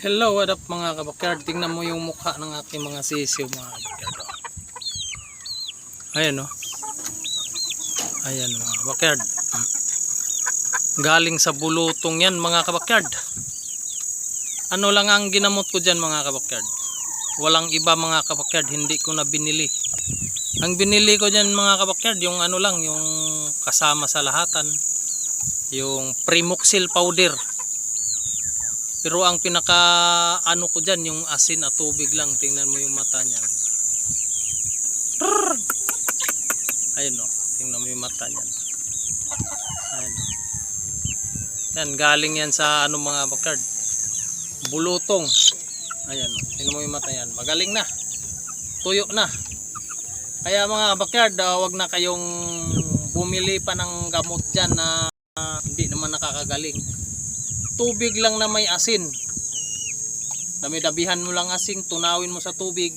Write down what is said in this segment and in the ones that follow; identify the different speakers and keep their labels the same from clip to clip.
Speaker 1: Hello, what up mga kabakyard? Tingnan mo yung mukha ng aking mga sisiw mga kabakyard. oh. Ayan o. Ayan mga kabakyard. Galing sa bulutong yan mga kabakyard. Ano lang ang ginamot ko dyan mga kabakyard? Walang iba mga kabakyard, hindi ko na binili. Ang binili ko dyan mga kabakyard, yung ano lang, yung kasama sa lahatan. Yung Primoxil powder. Pero ang pinaka ano ko dyan, yung asin at tubig lang. Tingnan mo yung mata niyan. Ayun o. Tingnan mo yung mata niyan. Ayun o. Yan, galing yan sa ano mga bakard. Bulutong. Ayan o. Tingnan mo yung mata yan. Magaling na. Tuyo na. Kaya mga bakard, ah, wag na kayong bumili pa ng gamot dyan na hindi naman nakakagaling tubig lang na may asin. Dami-dabihan mo lang asin, tunawin mo sa tubig.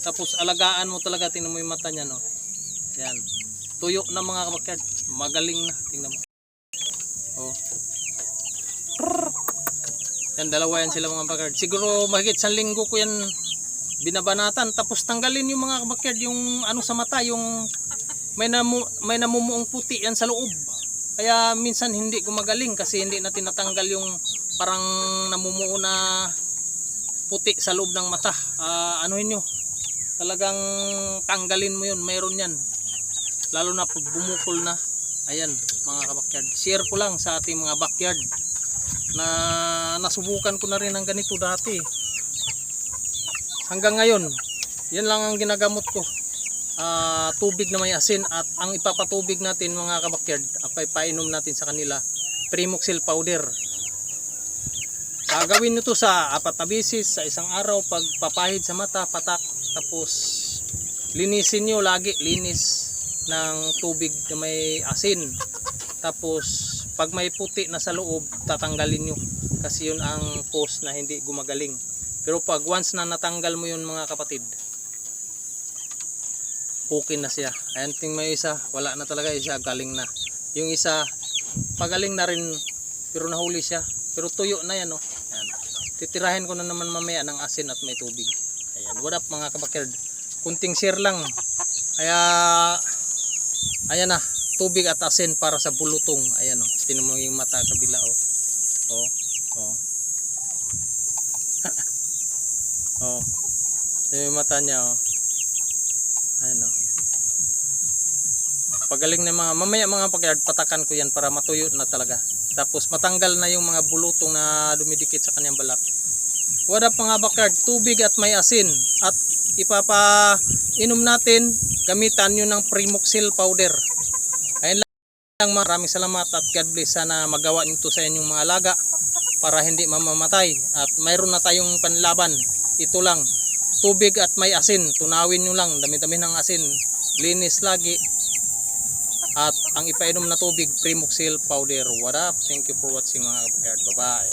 Speaker 1: Tapos alagaan mo talaga, tingnan mo yung mata niya, no? Yan. Tuyo na mga kabakyard. Magaling na, tingnan mo. Oh. Yan, dalawa yan sila mga kabakyard. Siguro mahigit sa linggo ko yan binabanatan. Tapos tanggalin yung mga kabakyard, yung ano sa mata, yung may, namu, may namumuong puti yan sa loob. Kaya minsan hindi gumagaling kasi hindi na tinatanggal yung parang namumuo na puti sa loob ng mata. Ah, anuhin nyo, talagang tanggalin mo yun, mayroon yan. Lalo na pag bumukol na. Ayan, mga kabakyard. Share ko lang sa ating mga backyard na nasubukan ko na rin ng ganito dati. Hanggang ngayon, yan lang ang ginagamot ko ah, tubig na may asin at ang ipapatubig natin mga kabakyard apay painom natin sa kanila primoxil powder. Gagawin nyo to sa apat na bisis sa isang araw pag papahid sa mata patak tapos linisin nyo lagi linis ng tubig na may asin. Tapos pag may puti na sa loob tatanggalin nyo kasi yun ang cause na hindi gumagaling. Pero pag once na natanggal mo yun mga kapatid okay na siya. Ayan ting may isa, wala na talaga siya, galing na. Yung isa, pagaling na rin, pero nahuli siya. Pero tuyo na yan, oh. Ayan. Titirahin ko na naman mamaya ng asin at may tubig. Ayan, what up mga kabakyard. Kunting share lang. Kaya, ayan na, tubig at asin para sa bulutong. Ayan, oh. Tinan mo yung mata kabila, oh. Oh, oh. oh. Yung mata niya, oh. Ayan o. Pagaling na mga, mamaya mga pagyard, patakan ko yan para matuyo na talaga. Tapos matanggal na yung mga bulutong na dumidikit sa kanyang balak. What up mga backyard, tubig at may asin. At ipapainom natin, gamitan nyo ng Primoxil powder. Ayun lang, maraming salamat at God bless. Sana magawa nito sa inyong mga alaga para hindi mamamatay. At mayroon na tayong panlaban. Ito lang, tubig at may asin. Tunawin nyo lang, dami-dami ng asin. Linis lagi. At ang ipainom na tubig, Primoxil powder. What up? Thank you for watching mga kapatid. Bye-bye.